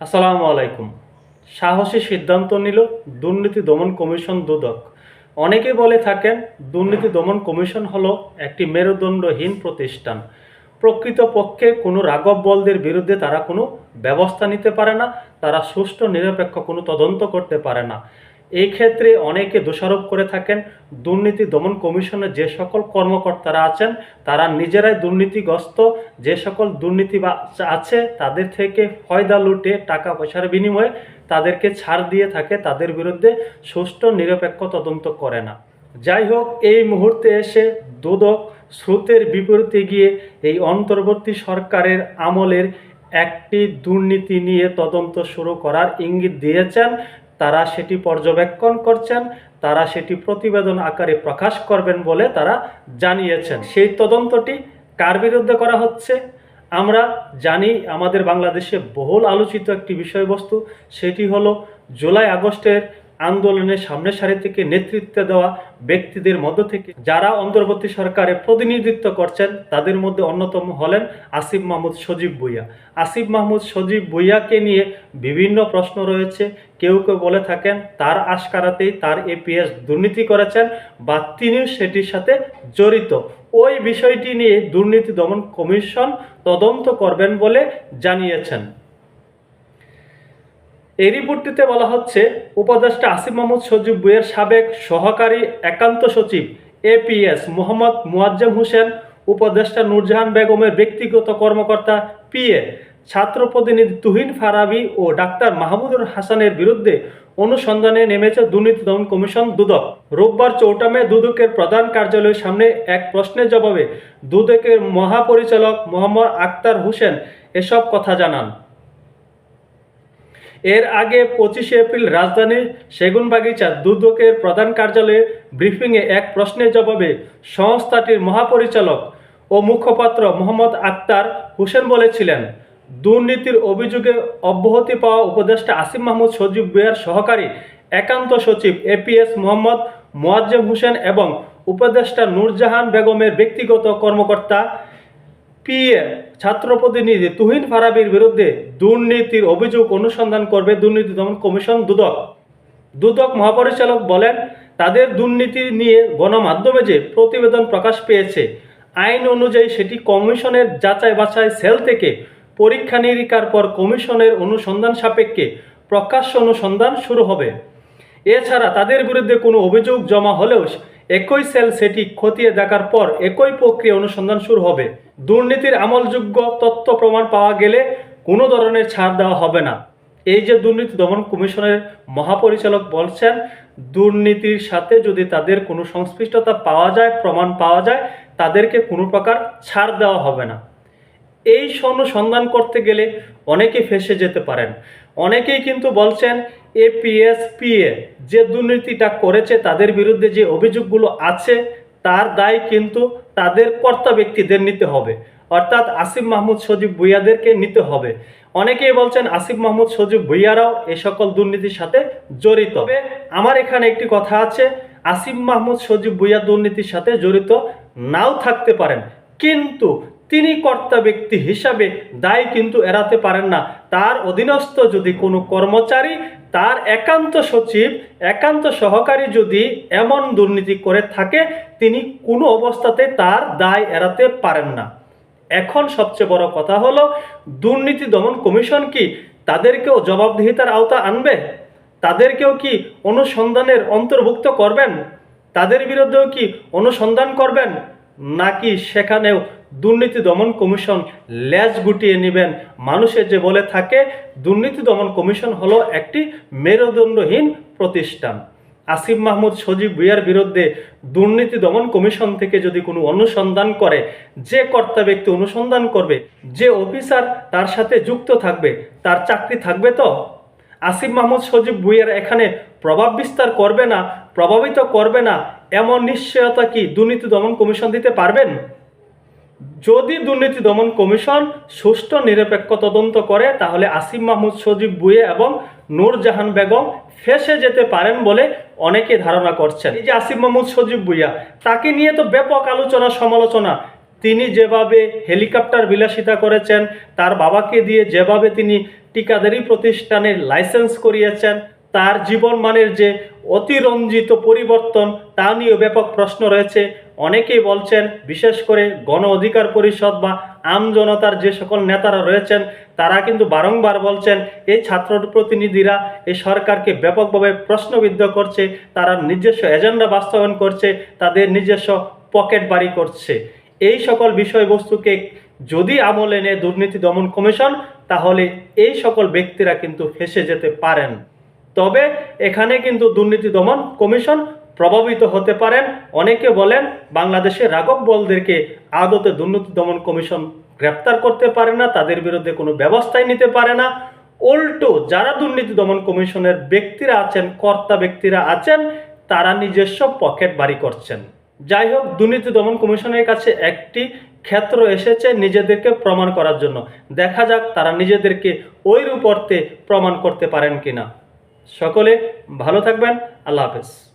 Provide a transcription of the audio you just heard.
আসসালামু আলাইকুম। সাহসী সিদ্ধান্ত নিল দুর্নীতি দমন কমিশন দুদক। অনেকে বলে থাকেন, দুর্নীতি দমন কমিশন হলো একটি মেরুদণ্ডহীন প্রতিষ্ঠান। প্রকৃতপক্ষে কোনো রাঘব বলদের বিরুদ্ধে তারা কোনো ব্যবস্থা নিতে পারে না, তারা সুষ্ঠু নিরপেক্ষ কোনো তদন্ত করতে পারে না। এই ক্ষেত্রে অনেকে দোষারোপ করে থাকেন। দুর্নীতি দমন কমিশনের যে সকল কর্মকর্তারা আছেন, তারা নিজেরাই দুর্নীতিগ্রস্ত। যে সকল দুর্নীতি আছে, তাদের থেকে ফয়দা লুটে টাকা পয়সার বিনিময়ে তাদেরকে ছাড় দিয়ে থাকে। তাদের বিরুদ্ধে সুষ্ঠু, নিরপেক্ষ তদন্ত করে না। যাই হোক, এই মুহূর্তে এসে দুদক স্রোতের বিপরীতে গিয়ে এই অন্তর্বর্তী সরকারের আমলের একটি দুর্নীতি নিয়ে তদন্ত শুরু করার ইঙ্গিত দিয়েছেন। তারা সেটি পর্যবেক্ষণ করছেন, তারা সেটি প্রতিবেদন আকারে প্রকাশ করবেন বলে তারা জানিয়েছেন। সেই তদন্তটি কার বিরুদ্ধে করা হচ্ছে? আমরা জানি আমাদের বাংলাদেশে বহুল আলোচিত একটি বিষয়বস্তু, সেটি হলো জুলাই আগস্টের আন্দোলনের সামনে সারি থেকে নেতৃত্ব দেওয়া ব্যক্তিদের মধ্য থেকে যারা অন্তর্বর্তী সরকারে প্রতিনিধিত্ব করছেন, তাদের মধ্যে অন্যতম হলেন আসিফ মাহমুদ সজীব ভুইয়া। আসিফ মাহমুদ সজীব ভুইয়াকে নিয়ে বিভিন্ন প্রশ্ন রয়েছে। কেউ কেউ বলে থাকেন, তার আশকারাতেই তার এপিএস দুর্নীতি করেছেন বা তিনিও সেটির সাথে জড়িত। ওই বিষয়টি নিয়ে দুর্নীতি দমন কমিশন তদন্ত করবেন বলে জানিয়েছেন। এই রিপোর্টটিতে বলা হচ্ছে, উপদেষ্টা আসিফ মাহমুদ সজীব বুয়ের সাবেক সহকারী একান্ত সচিব এপিএস মোহাম্মদ মুয়াজ্জেম হোসেন, উপদেষ্টা নূরজাহান বেগমের ব্যক্তিগত কর্মকর্তা পিএ ছাত্র প্রতিনিধি তুহিন ফারাবি ও ডাক্তার মাহমুদুর হাসানের বিরুদ্ধে অনুসন্ধানে নেমেছে দুর্নীতি দমন কমিশন দুদক। রোববার চৌঠা মে দুদকের প্রধান কার্যালয়ের সামনে এক প্রশ্নের জবাবে দুদকের মহাপরিচালক মোহাম্মদ আক্তার হোসেন এসব কথা জানান। এর আগে পঁচিশে এপ্রিল রাজধানীর সেগুনবাগিচা দুদকের প্রধান কার্যালয়ে ব্রিফিংয়ে এক প্রশ্নের জবাবে সংস্থাটির মহাপরিচালক ও মুখপাত্র মোহাম্মদ আক্তার হোসেন বলেছিলেন, দুর্নীতির অভিযোগে অব্যাহতি পাওয়া উপদেষ্টা আসিম মাহমুদ, সজীব বুয়ার সহকারী একান্ত সচিব এপিএস মোহাম্মদ মোয়াজ্জেম হোসেন এবং উপদেষ্টা নূরজাহান বেগমের ব্যক্তিগত কর্মকর্তা পিএ, ছাত্র প্রতিনিধি তুহিন ফারাবির বিরুদ্ধে দুর্নীতির অভিযোগ অনুসন্ধান করবে দুর্নীতি দমন কমিশন দুদক। দুদক মহাপরিচালক বলেন, তাদের দুর্নীতি নিয়ে গণমাধ্যমে যে প্রতিবেদন প্রকাশ পেয়েছে, আইন অনুযায়ী সেটি কমিশনের যাচাই বাছাই সেল থেকে পরীক্ষা নিরীক্ষার পর কমিশনের অনুসন্ধান সাপেক্ষে প্রকাশ্য অনুসন্ধান শুরু হবে। এছাড়া তাদের বিরুদ্ধে কোনো অভিযোগ জমা হলেও একই সেল সেটি খতিয়ে দেখার পর একই প্রক্রিয়া অনুসন্ধান শুরু হবে। দুর্নীতির আমলযোগ্য তথ্য প্রমাণ পাওয়া গেলে কোনো ধরনের ছাড় দেওয়া হবে না। এই যে দুর্নীতি দমন কমিশনের মহাপরিচালক বলছেন, দুর্নীতির সাথে যদি তাদের কোনো সংশ্লিষ্টতা পাওয়া যায়, প্রমাণ পাওয়া যায়, তাদেরকে কোনো প্রকার ছাড় দেওয়া হবে না। এই অনুসন্ধান করতে গেলে অনেকে ফেসে যেতে পারেন। অনেকেই কিন্তু বলছেন এপিএস পিএ যে দুর্নীতিটা করেছে, তাদের বিরুদ্ধে যে অভিযোগগুলো আছে তার দায় কিন্তু তাদের কর্তা ব্যক্তিদের নিতে হবে। অর্থাৎ আসিফ মাহমুদ সজীব ভুইয়াদেরকে নিতে হবে। অনেকেই বলছেন আসিফ মাহমুদ সজীব ভুইয়ারাও এ সকল দুর্নীতির সাথে জড়িত। আমার এখানে একটি কথা আছে, আসিফ মাহমুদ সজীব ভুইয়া দুর্নীতির সাথে জড়িত নাও থাকতে পারেন। কিন্তু তিনি কর্তা ব্যক্তি হিসাবে দায় কিন্তু এড়াতে পারেন না। তার অধীনস্থ যদি কোনো কর্মচারী, তার একান্ত সচিব, একান্ত সহকারী যদি এমন দুর্নীতি করে থাকে, তিনি কোনো অবস্থাতে তার দায় এড়াতে পারেন না। এখন সবচেয়ে বড় কথা হলো, দুর্নীতি দমন কমিশন কি তাদেরকেও জবাবদিহিতার আওতা আনবে? তাদেরকেও কি অনুসন্ধানের অন্তর্ভুক্ত করবেন? তাদের বিরুদ্ধেও কি অনুসন্ধান করবেন? নাকি সেখানেও দুর্নীতি দমন কমিশন ল্যাজ গুটিয়ে নেবেন। মানুষের যে বলে থাকে, দুর্নীতি দমন কমিশন হলো একটি মেরুদণ্ডহীন প্রতিষ্ঠান। আসিফ মাহমুদ সজীব ভুইয়ার বিরুদ্ধে দুর্নীতি দমন কমিশন থেকে যদি কোনো অনুসন্ধান করে, যে কর্তা ব্যক্তি অনুসন্ধান করবে, যে অফিসার তার সাথে যুক্ত থাকবে, তার চাকরি থাকবে তো? আসিফ মাহমুদ সজীব ভুইয়ার এখানে প্রভাব বিস্তার করবে না, প্রভাবিত করবে না, এমন নিশ্চয়তা কি দুর্নীতি দমন কমিশন দিতে পারবেন? যদি দুর্নীতি দমন কমিশন সুষ্ঠু নিরপেক্ষ তদন্ত করে, তাহলে আসিফ মাহমুদ, সজীব বুয়ে এবং নূরজাহান বেগম ফেসে যেতে পারেন বলে অনেকে ধারণা করছেন। এই যে আসিফ মাহমুদ, সজীব বুইয়া, তাকে নিয়ে তো ব্যাপক আলোচনা, সমালোচনা। তিনি যেভাবে হেলিকপ্টার বিলাসিতা করেছেন, তার বাবাকে দিয়ে যেভাবে তিনি টিকাদারি প্রতিষ্ঠানের লাইসেন্স করিয়েছেন, তার জীবনমানের যে অতিরঞ্জিত পরিবর্তন, তা নিয়েও ব্যাপক প্রশ্ন রয়েছে। অনেকেই বলছেন, বিশেষ করে গণ অধিকার পরিষদ বা আম জনতার যে সকল নেতারা রয়েছেন, তারা কিন্তু বারংবার বলছেন, এই ছাত্র প্রতিনিধিরা এই সরকারকে ব্যাপকভাবে প্রশ্নবিদ্ধ করছে, তারা নিজস্ব এজেন্ডা বাস্তবায়ন করছে, তাদের নিজস্ব পকেট বাড়ি করছে। এই সকল বিষয়বস্তুকে যদি আমলে নেয় দুর্নীতি দমন কমিশন, তাহলে এই সকল ব্যক্তিরা কিন্তু ফেসে যেতে পারেন। তবে এখানে কিন্তু দুর্নীতি দমন কমিশন প্রভাবিত হতে পারেন। অনেকে বলেন বাংলাদেশের রাঘব বলদেরকে আদতে দুর্নীতি দমন কমিশন গ্রেপ্তার করতে পারে না, তাদের বিরুদ্ধে কোনো ব্যবস্থাই নিতে পারে না। উল্টো, যারা দুর্নীতি দমন কমিশনের ব্যক্তিরা আছেন, কর্তা ব্যক্তিরা আছেন, তারা নিজস্ব পকেট বাড়ি করছেন। যাই হোক, দুর্নীতি দমন কমিশনের কাছে একটি ক্ষেত্র এসেছে নিজেদেরকে প্রমাণ করার জন্য। দেখা যাক তারা নিজেদেরকে ওই রূপর্তে প্রমাণ করতে পারেন কিনা। সকলে ভালো থাকবেন, আল্লাহ হাফেজ।